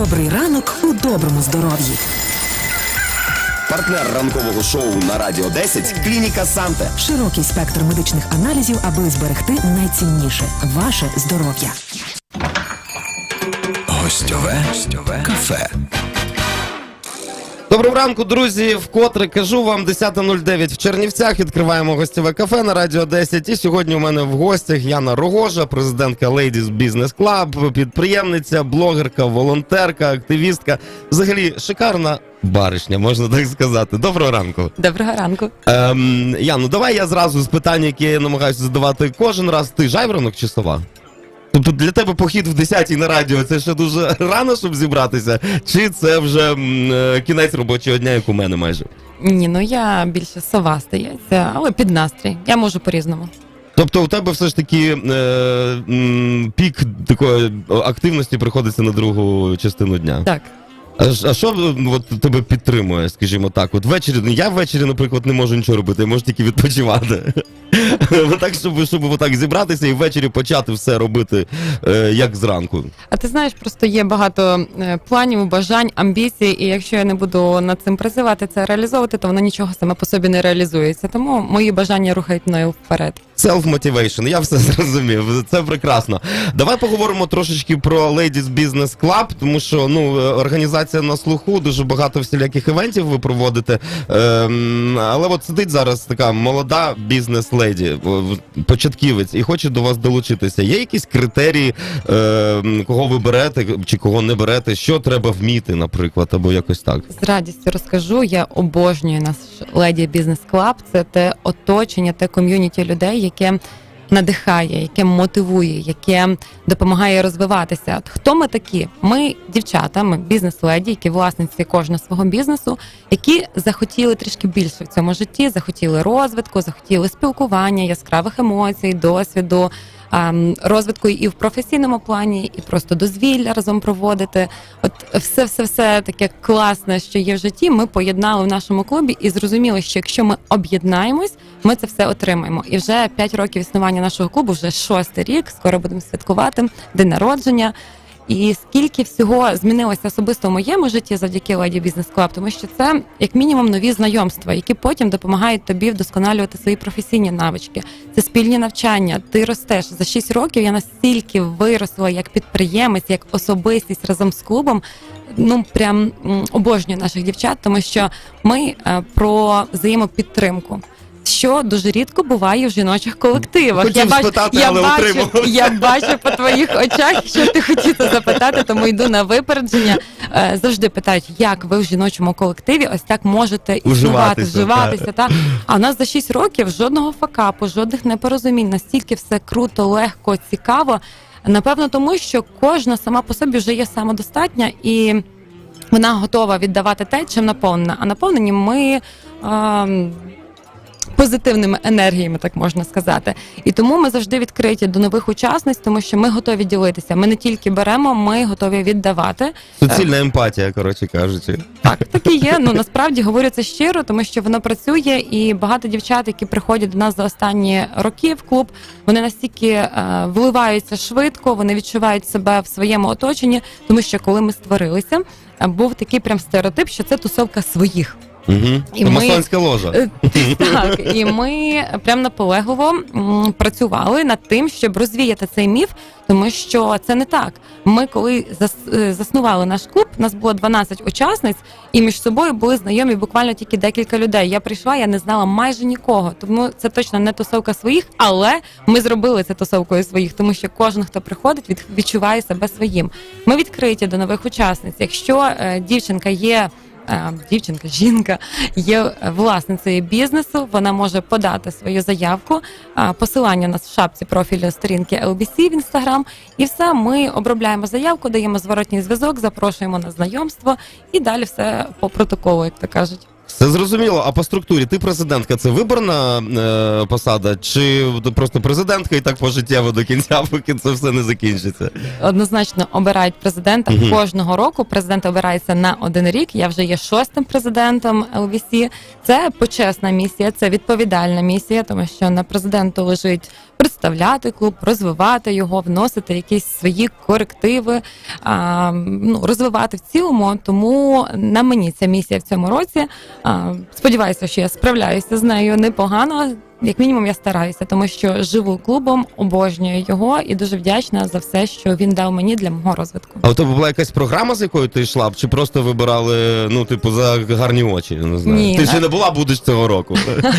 Добрий ранок у доброму здоров'ї. Партнер ранкового шоу на Радіо 10 Клініка Санте. Широкий спектр медичних аналізів, аби зберегти найцінніше ваше здоров'я. Гостьове, гостьове кафе. Доброго ранку, друзі. Вкотре кажу вам 10.09 в Чернівцях. Відкриваємо гостєве кафе на Радіо 10. І сьогодні у мене в гостях Яна Рогожа, президентка Ladies Business Club, підприємниця, блогерка, волонтерка, активістка. Взагалі шикарна баришня, можна так сказати. Доброго ранку. Доброго ранку. Ем, Яну, давай я зразу з питання, яке я намагаюся задавати кожен раз. Ти жайворонок чи сова? Тобто для тебе похід в 10-й на радіо це ще дуже рано, щоб зібратися, чи це вже м, е, кінець робочого дня, як у мене майже? Ні, ну я більше сова стається, але під настрій. Я можу по-різному. Тобто у тебе все ж таки е, м, пік такої активності приходиться на другу частину дня. Так. А, що от, тебе підтримує, скажімо так? От ввечері, ну, я ввечері, наприклад, не можу нічого робити, я можу тільки відпочивати. Так, щоб, щоб отак зібратися і ввечері почати все робити е, як зранку. А ти знаєш, просто є багато е, планів, бажань, амбіцій, і якщо я не буду над цим працювати, це реалізовувати, то воно нічого саме по собі не реалізується. Тому мої бажання рухають мною вперед. Self-motivation, я все зрозумів. Це прекрасно. Давай поговоримо трошечки про Ladies Business Club, тому що ну е, організація на слуху, дуже багато всіляких івентів ви проводите. Ем, але от сидить зараз така молода бізнес-леді, початківець, і хоче до вас долучитися. Є якісь критерії, ем, кого ви берете чи кого не берете? Що треба вміти, наприклад, або якось так. З радістю розкажу. Я обожнюю наш Леді Бізнес Клаб. Це те оточення, те ком'юніті людей, яке надихає, яке мотивує, яке допомагає розвиватися. От хто ми такі? Ми дівчата, ми бізнес-леді, які власниці кожного свого бізнесу, які захотіли трішки більше в цьому житті, захотіли розвитку, захотіли спілкування, яскравих емоцій, досвіду. Розвитку і в професійному плані, і просто дозвілля разом проводити. От все, все, все таке класне, що є в житті. Ми поєднали в нашому клубі і зрозуміли, що якщо ми об'єднаємось, ми це все отримаємо. І вже 5 років існування нашого клубу, вже шостий рік. Скоро будемо святкувати день народження. І скільки всього змінилося особисто в моєму житті завдяки Lady Business Club, тому що це як мінімум нові знайомства, які потім допомагають тобі вдосконалювати свої професійні навички. Це спільні навчання. Ти ростеш за 6 років. Я настільки виросла як підприємець, як особистість разом з клубом. Ну прям обожнюю наших дівчат, тому що ми е, про взаємопідтримку. Що дуже рідко буває в жіночих колективах. Хотів бач- спитати, я але бачу, утримав. я бачу по твоїх очах, що ти хотів запитати, тому йду на випередження. Е, Завжди питають, як ви в жіночому колективі ось так можете існувати, Уживатися, вживатися. Та а у нас за 6 років жодного факапу, жодних непорозумінь. Настільки все круто, легко, цікаво. Напевно, тому що кожна сама по собі вже є самодостатня і вона готова віддавати те, чим наповнена. А наповнені ми. ем, Позитивними енергіями, так можна сказати, і тому ми завжди відкриті до нових учасниць, тому що ми готові ділитися. Ми не тільки беремо, ми готові віддавати. Суцільна емпатія, коротше кажучи. Так, так і є. Ну насправді говорю це щиро, тому що воно працює, і багато дівчат, які приходять до нас за останні роки в клуб, вони настільки е, вливаються швидко, вони відчувають себе в своєму оточенні, тому що коли ми створилися, е, був такий прям стереотип, що це тусовка своїх. Угу. І ми- Масонська ложа. Е, Так, і ми прям наполегливо м, працювали над тим, щоб розвіяти цей міф, тому що це не так. Ми, коли зас- е, заснували наш клуб, нас було 12 учасниць, і між собою були знайомі буквально тільки декілька людей. Я прийшла, я не знала майже нікого. Тому це точно не тусовка своїх, але ми зробили це тусовкою своїх, тому що кожен, хто приходить, від- відчуває себе своїм. Ми відкриті до нових учасниць. Якщо е, дівчинка є. Е, Дівчинка, жінка є е, власницею бізнесу. Вона може подати свою заявку. Посилання у нас в шапці профілю сторінки LBC в інстаграм. І все, ми обробляємо заявку, даємо зворотній зв'язок, запрошуємо на знайомство і далі все по протоколу, як то кажуть. Все зрозуміло. А по структурі ти президентка це виборна е, посада, чи ти просто президентка і так пожиттєво до кінця, поки це все не закінчиться? Однозначно обирають президента Мгм. кожного року. Президент обирається на один рік. Я вже є шостим президентом LVC. Це почесна місія, це відповідальна місія, тому що на президенту лежить представляти клуб, розвивати його, вносити якісь свої корективи, а, ну, розвивати в цілому. Тому на мені ця місія в цьому році. А, сподіваюся, що я справляюся з нею непогано. Як мінімум, я стараюся, тому що живу клубом, обожнюю його і дуже вдячна за все, що він дав мені для мого розвитку. А у тебе була якась програма, з якою ти йшла, б, чи просто вибирали, ну, типу, за гарні очі? Не знаю. Ні, ти ще не була, будеш цього року.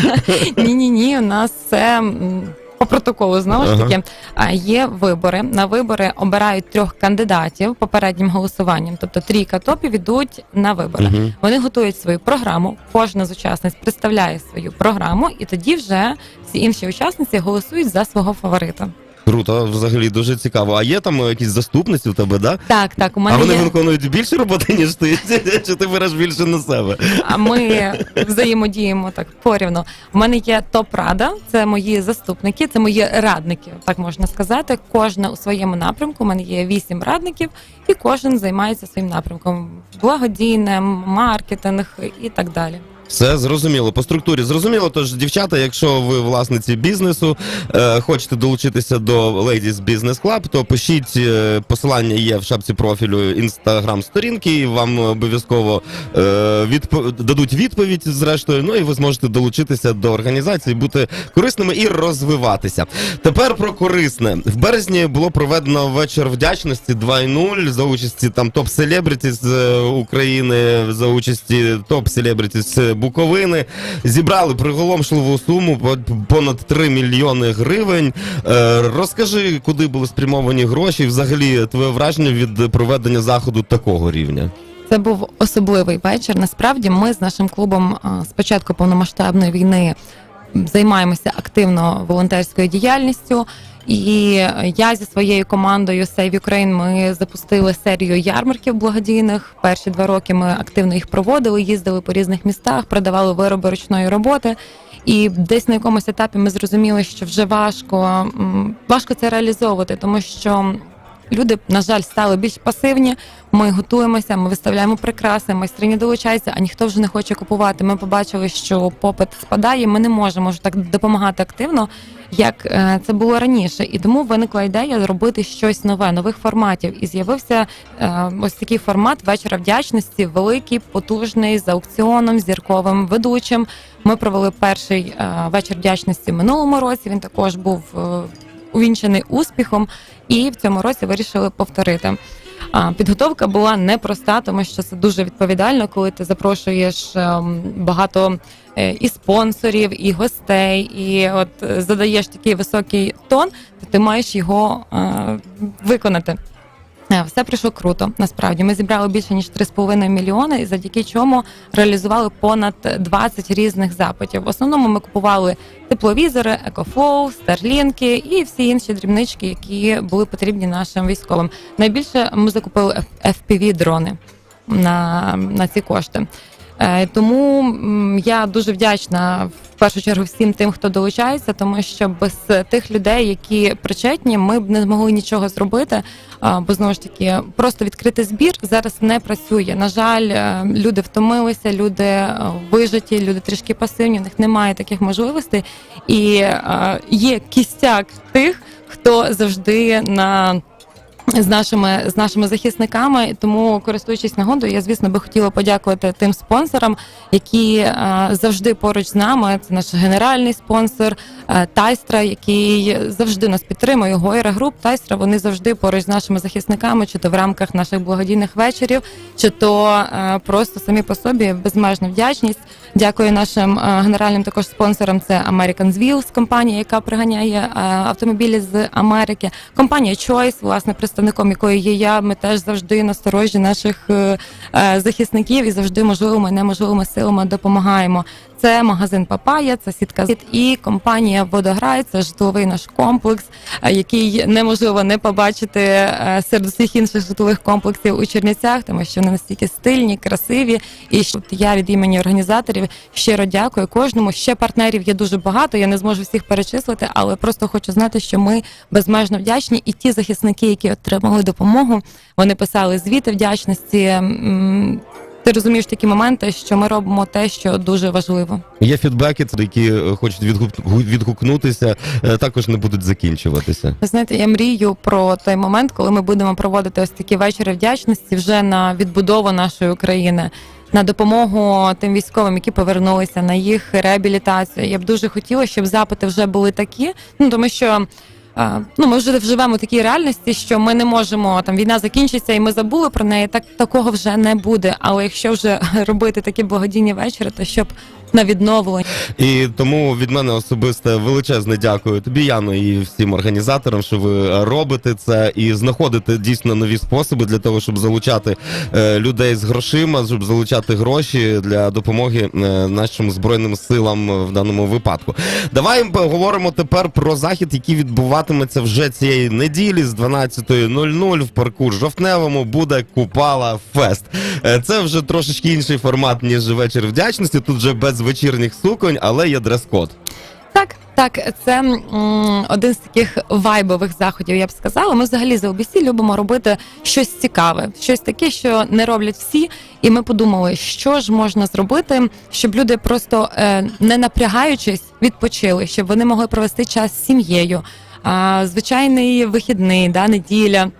Ні, ні, ні. У нас це м, по протоколу знову ж таки а, є вибори. На вибори обирають трьох кандидатів попереднім голосуванням. Тобто трійка топів ідуть на вибори. Угу. Вони готують свою програму. Кожна з учасниць представляє свою програму, і тоді вже всі інші учасниці голосують за свого фаворита. Круто, взагалі дуже цікаво. А є там е, якісь заступниці у тебе, да? Так, так, у А мене вони є. виконують більше роботи, ніж ти? Чи ти береш більше на себе? А ми взаємодіємо так порівну. У мене є топ-рада, це мої заступники, це мої радники, так можна сказати. Кожна у своєму напрямку. У мене є вісім радників, і кожен займається своїм напрямком: благодійне, маркетинг і так далі. Все зрозуміло. По структурі зрозуміло. Тож, дівчата, якщо ви власниці бізнесу, е, хочете долучитися до Ladies Business Club, то пишіть е, посилання є в шапці профілю інстаграм сторінки, і вам обов'язково е, відпо- дадуть відповідь зрештою. Ну і ви зможете долучитися до організації, бути корисними і розвиватися. Тепер про корисне. В березні було проведено вечір вдячності 2.0 за участі там топ селебриті з е, України, за участі топ селебриті з Буковини. Зібрали приголомшливу суму по- понад 3 мільйони гривень. Е, Розкажи, куди були спрямовані гроші, взагалі твоє враження від проведення заходу такого рівня. Це був особливий вечір. Насправді, ми з нашим клубом а, з початку повномасштабної війни займаємося активно волонтерською діяльністю. І я зі своєю командою Save Ukraine ми запустили серію ярмарків благодійних. Перші два роки ми активно їх проводили, їздили по різних містах, продавали вироби ручної роботи. І десь на якомусь етапі ми зрозуміли, що вже важко, важко це реалізовувати, тому що люди, на жаль, стали більш пасивні. Ми готуємося, ми виставляємо прикраси, майстрині долучаються, а ніхто вже не хоче купувати. Ми побачили, що попит спадає. Ми не можемо вже так допомагати активно, як е, це було раніше. І тому виникла ідея зробити щось нове, нових форматів. І з'явився е, ось такий формат вечора вдячності, великий, потужний, з аукціоном, зірковим ведучим. Ми провели перший е, вечір вдячності в минулому році. Він також був увінчений успіхом, і в цьому році вирішили повторити. Підготовка була непроста, тому що це дуже відповідально, коли ти запрошуєш ем, багато е, і спонсорів, і гостей, і от е, задаєш такий високий тон, то ти маєш його е, виконати. Все пройшло круто. Насправді ми зібрали більше ніж 3,5 мільйони, і завдяки чому реалізували понад 20 різних запитів. В основному ми купували тепловізори, екофлоу, старлінки і всі інші дрібнички, які були потрібні нашим військовим. Найбільше ми закупили fpv дрони на, на ці кошти. Е, Тому я дуже вдячна першу чергу всім тим, хто долучається, тому що без тих людей, які причетні, ми б не змогли нічого зробити. Бо знову ж таки, просто відкрити збір зараз не працює. На жаль, е, люди втомилися, люди е, вижаті, люди трішки пасивні. В них немає таких можливостей, і е, є кістяк тих, хто завжди на з нашими з нашими захисниками. Тому, користуючись нагодою, я звісно би хотіла подякувати тим спонсорам, які е, завжди поруч з нами. Це наш генеральний спонсор е, Тайстра, який завжди нас підтримує. Гойра груп Тайстра. Вони завжди поруч з нашими захисниками, чи то в рамках наших благодійних вечорів, чи то е, просто самі по собі безмежна вдячність. Дякую нашим е, генеральним також спонсорам. Це American Wheels, компанія, яка приганяє е, автомобілі з Америки. Компанія Choice, власне, представником якої є я. Ми теж завжди насторожі наших е, е, захисників і завжди можливими неможливими силами допомагаємо. Це магазин Папая, це сітка і компанія Водограй. Це житловий наш комплекс, е, який неможливо не побачити е, серед усіх інших житлових комплексів у Чернівцях, тому що вони настільки стильні, красиві. І я від імені організаторів щиро дякую кожному. Ще партнерів є дуже багато. Я не зможу всіх перечислити, але просто хочу знати, що ми безмежно вдячні. І ті захисники, які отримали допомогу, вони писали звіти вдячності. Ти розумієш такі моменти, що ми робимо те, що дуже важливо. Є фідбеки, які е, хочуть відгук- відгукнутися, е, також не будуть закінчуватися. Ви знаєте, я мрію про той момент, коли ми будемо проводити ось такі вечори вдячності вже на відбудову нашої України. На допомогу тим військовим, які повернулися, на їх реабілітацію. Я б дуже хотіла, щоб запити вже були такі. Ну тому що ну ми вже вживемо такій реальності, що ми не можемо там війна закінчиться, і ми забули про неї. Так такого вже не буде. Але якщо вже робити такі благодійні вечори, то щоб на відновлення. І тому від мене особисте величезне дякую тобі, Яно, і всім організаторам, що ви робите це і знаходите дійсно нові способи для того, щоб залучати е, людей з грошима, щоб залучати гроші для допомоги е, нашим збройним силам в даному випадку. Давай поговоримо тепер про захід, який відбуватиметься вже цієї неділі з 12.00 в парку Жовтневому буде Купала Фест. Е, Це вже трошечки інший формат, ніж вечір вдячності. Тут вже без вечірніх суконь, але є дрес-код. Так, так, це м, один з таких вайбових заходів, я б сказала. Ми взагалі за OBC любимо робити щось цікаве, щось таке, що не роблять всі. І ми подумали, що ж можна зробити, щоб люди просто е, не напрягаючись відпочили, щоб вони могли провести час з сім'єю. А, звичайний вихідний, да, неділя.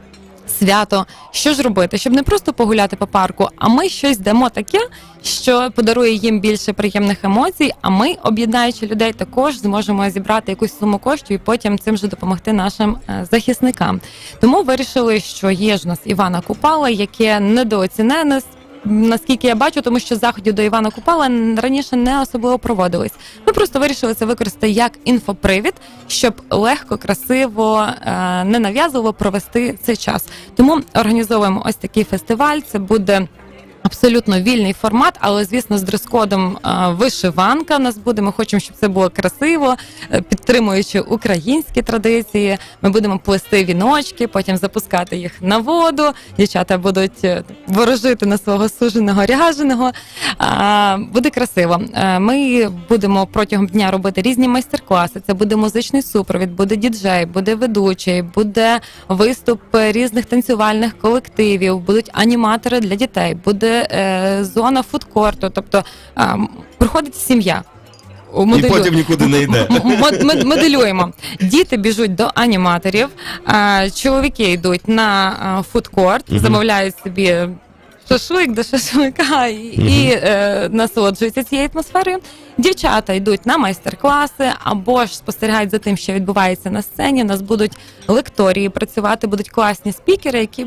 Свято, що ж робити, щоб не просто погуляти по парку, а ми щось дамо таке, що подарує їм більше приємних емоцій. А ми, об'єднаючи людей, також зможемо зібрати якусь суму коштів і потім цим же допомогти нашим е, захисникам. Тому вирішили, що є ж у нас Івана Купала, яке недооцінене. Наскільки я бачу, тому що заходів до Івана Купала раніше не особливо проводились. Ми просто вирішили це використати як інфопривід, щоб легко, красиво, не ненав'язливо провести цей час. Тому організовуємо ось такий фестиваль. Це буде. Абсолютно вільний формат, але звісно, з дрес-кодом е, вишиванка. У нас буде. Ми хочемо, щоб це було красиво, е, підтримуючи українські традиції. Ми будемо плести віночки, потім запускати їх на воду. Дівчата будуть е, ворожити на свого суженого ряженого. Буде красиво. Ми будемо протягом дня робити різні майстер-класи. Це буде музичний супровід, буде діджей, буде ведучий, буде виступ різних танцювальних колективів, будуть аніматори для дітей, буде е, зона фудкорту. Тобто е, приходить сім'я. І потім нікуди не йде. Моделюємо. Діти біжуть до аніматорів, а, чоловіки йдуть на а, фудкорт, Мгм. замовляють собі. Шашлик до шашлика і, і е, насолоджуються цією атмосферою. Дівчата йдуть на майстер-класи або ж спостерігають за тим, що відбувається на сцені. У нас будуть лекторії працювати, будуть класні спікери, які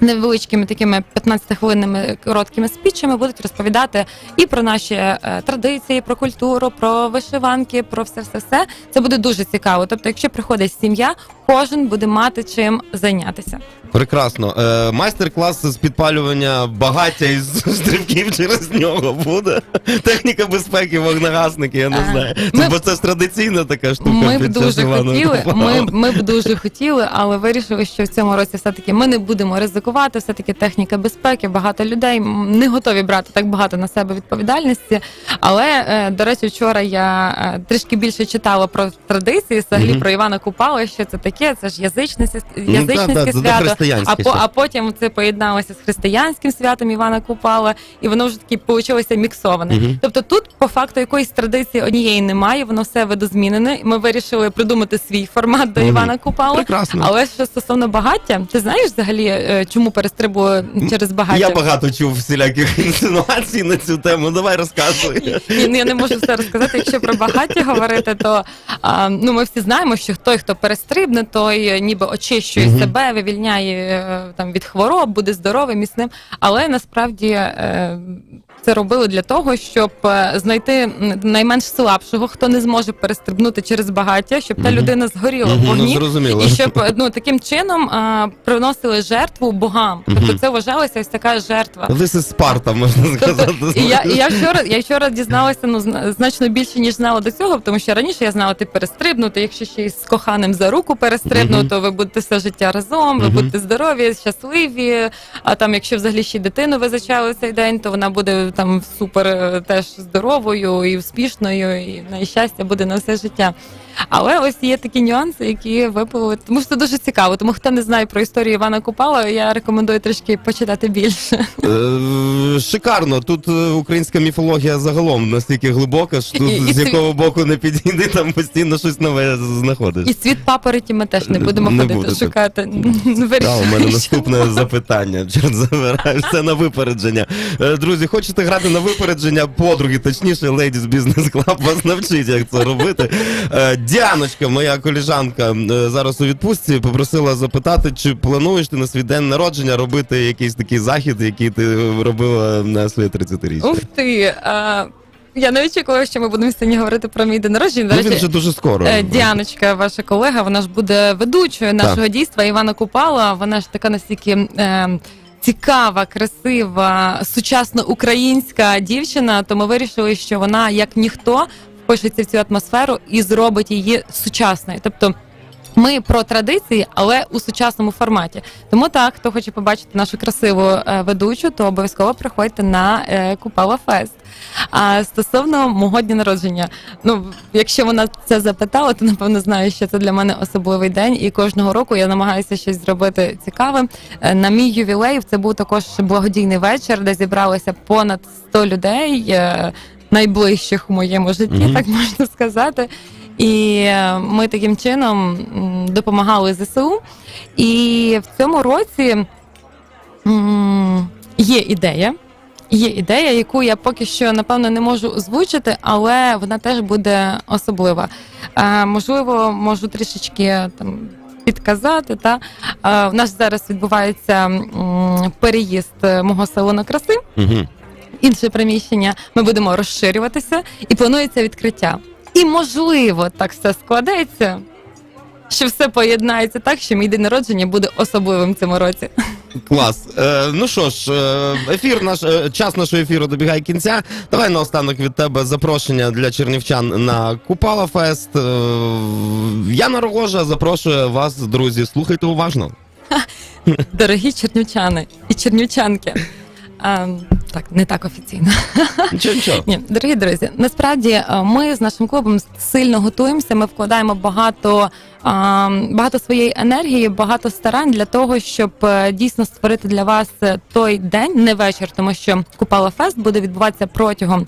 невеличкими такими 15-хвилинними короткими спічами будуть розповідати і про наші е, традиції, про культуру, про вишиванки, про все, все, все. Це буде дуже цікаво. Тобто, якщо приходить сім'я, кожен буде мати чим зайнятися. Прекрасно. Е, майстер-клас з підпалювання багаття із стрибків через нього буде. Техніка безпеки, вогнегасники, я не Е, знаю. ми- Бо це ж традиційна така штука. Ми б під час дуже Івана хотіли. Купала. Ми, ми б дуже хотіли, але вирішили, що в цьому році все таки ми не будемо ризикувати. Все таки техніка безпеки. Багато людей м, не готові брати так багато на себе відповідальності. Але е, до речі, вчора я е, трішки більше читала про традиції, взагалі Мгм. про Івана Купала. Що це таке? Це ж язичницьке, Ну, та, язичницьке це свято. Дохристиянське А, по, а потім це поєдналося з християнським святом Івана Купала, і воно вже таки получилося міксоване. Мгм. Тобто тут по факту якоїсь традиції однієї немає, воно все видозмінене. Ми вирішили придумати свій формат до Мгм. Івана Купала. Прекрасно. Але що стосовно багаття, ти знаєш взагалі, е, чому перестрибує через багаття? Я багато чув всіляких інсинуацій на цю тему. Давай розказуй. Я не можу все розказати. Якщо про багаття говорити, то а, ну ми всі знаємо, що той, хто перестрибне, той е, ніби очищує Мгм. себе, вивільняє е, там від хвороб, буде здоровим, міцним. Але насправді е, це робили для того, щоб е, знайти найменш слабшого, хто не зможе перестрибнути через багаття, щоб та людина згоріла в Мгм, ну, І щоб е, ну таким чином а, приносили жертву богам. Тобто це вважалася ось така жертва. This is Спарта, можна сказати. Тобто, і я, і я вчора, я вчора дізналася ну зна- значно більше ніж знала до цього, тому що раніше я знала, ти перестрибнути. Якщо ще й з коханим за руку перестрибнув, Мгм. то ви будете все життя разом, ви будете здорові, щасливі. А там, якщо взагалі ще й дитину ви зачали цей день, то вона буде там супер е, теж здоровою і успішною, і на щастя буде на все життя. Але ось є такі нюанси, які випали. Тому що це дуже цікаво. Тому хто не знає про історію Івана Купала, я рекомендую трішки почитати більше. Е, Шикарно. Тут е, українська міфологія загалом настільки глибока, що тут І- і з якого боку не підійди, там постійно щось нове знаходиш. І світ папороті ми теж не будемо Не ходити будете. шукати. Так, у мене наступне запитання. Чорт забираю, все на випередження. Е, Друзі, хочете грати на випередження? Подруги, точніше, Ladies Business Club вас навчить, як це робити. Е, Діаночка, моя коліжанка, е, зараз у відпустці, попросила запитати, чи плануєш ти на свій день народження робити якийсь такий захід, який ти робила на своє 30-річчя? Ух ти! А, я не очікувала, що ми будемо сьогодні говорити про мій день народження. Ну, він вже дуже скоро. Е, Діаночка, ваша колега, вона ж буде ведучою нашого дійства. Івана Купала. Вона ж така настільки. Е, Цікава, красива, сучасно українська дівчина. То ми вирішили, що вона як ніхто впишеться в цю атмосферу і зробить її сучасною. Тобто ми про традиції, але у сучасному форматі. Тому так, хто хоче побачити нашу красиву е, ведучу, то обов'язково приходьте на е, Купала Фест. А стосовно мого дня народження, ну якщо вона це запитала, то напевно знає, що це для мене особливий день, і кожного року я намагаюся щось зробити цікаве. Е, На мій ювілей це був також благодійний вечір, де зібралося понад 100 людей. Найближчих у моєму житті, Мгм. так можна сказати. І е, ми таким чином допомагали ЗСУ. І в цьому році є ідея. Є ідея, яку я поки що напевно не можу озвучити, але вона теж буде особлива. Е, можливо, можу трішечки там підказати. Та е, в нас зараз відбувається м, переїзд мого салону краси Угу. Інше приміщення. Ми будемо розширюватися і планується відкриття. І можливо, так все складеться, що все поєднається так, що мій день народження буде особливим цьому році. Клас. Е, ну що ж, е, ефір наш е, час нашого ефіру добігає кінця. Давай наостанок від тебе запрошення для чернівчан на Купала Фест. Е, Яна Рогожа запрошує вас, друзі. Слухайте уважно. Дорогі чернівчани і чернівчанки. А, так, не так офіційно. Нічого, нічого. Ні, дорогі друзі, насправді е, ми з нашим клубом сильно готуємося. Ми вкладаємо багато, а, багато своєї енергії, багато старань для того, щоб е, дійсно створити для вас е, той день, не вечір, тому що Купала Фест буде відбуватися протягом.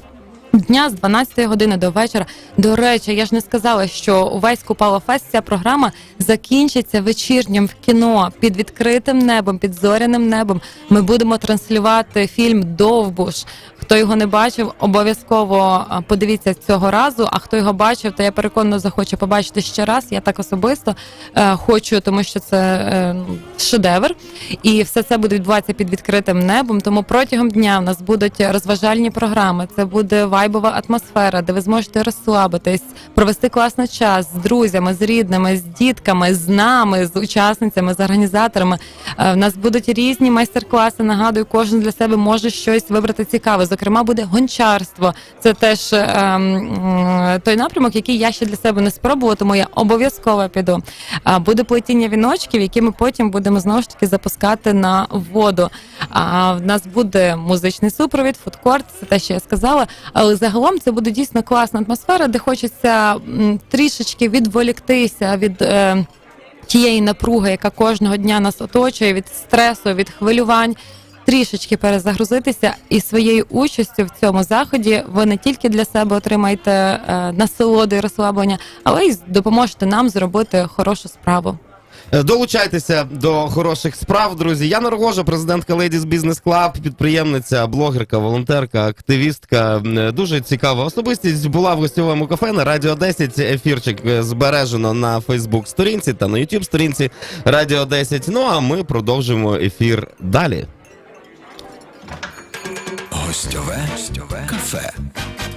Дня з 12 години до вечора. До речі, я ж не сказала, що увесь Купала Фест ця програма закінчиться вечірнім в кіно під відкритим небом, під зоряним небом. Ми будемо транслювати фільм Довбуш. Хто його не бачив, обов'язково подивіться цього разу. А хто його бачив, то я переконано захоче побачити ще раз. Я так особисто е, хочу, тому що це е, шедевр. І все це буде відбуватися під відкритим небом. Тому протягом дня в нас будуть розважальні програми. Це буде вайбова атмосфера, де ви зможете розслабитись, провести класний час з друзями, з рідними, з дітками, з нами, з учасницями, з організаторами. Е, В нас будуть різні майстер-класи. Нагадую, кожен для себе може щось вибрати цікаве. Зокрема, буде гончарство. Це теж е, м, той напрямок, який я ще для себе не спробувала, тому я обов'язково піду. А буде плетіння віночків, які ми потім будемо знову ж таки запускати на воду. А в нас буде музичний супровід, фудкорт, це те, що я сказала. Але загалом це буде дійсно класна атмосфера, де хочеться м, трішечки відволіктися від. Е, Тієї напруги, яка кожного дня нас оточує від стресу, від хвилювань, трішечки перезагрузитися, і своєю участю в цьому заході ви не тільки для себе отримаєте е, насолоду і розслаблення, але й допоможете нам зробити хорошу справу. Е, Долучайтеся до хороших справ, друзі. Яна Рогожа, президентка Ladies Business Club, підприємниця, блогерка, волонтерка, активістка. Е, Дуже цікава особистість. Була в гостьовому кафе на Радіо 10. Ефірчик е, збережено на Фейсбук сторінці та на Ютуб сторінці Радіо 10. Ну а ми продовжуємо ефір далі. Гостьове кафе.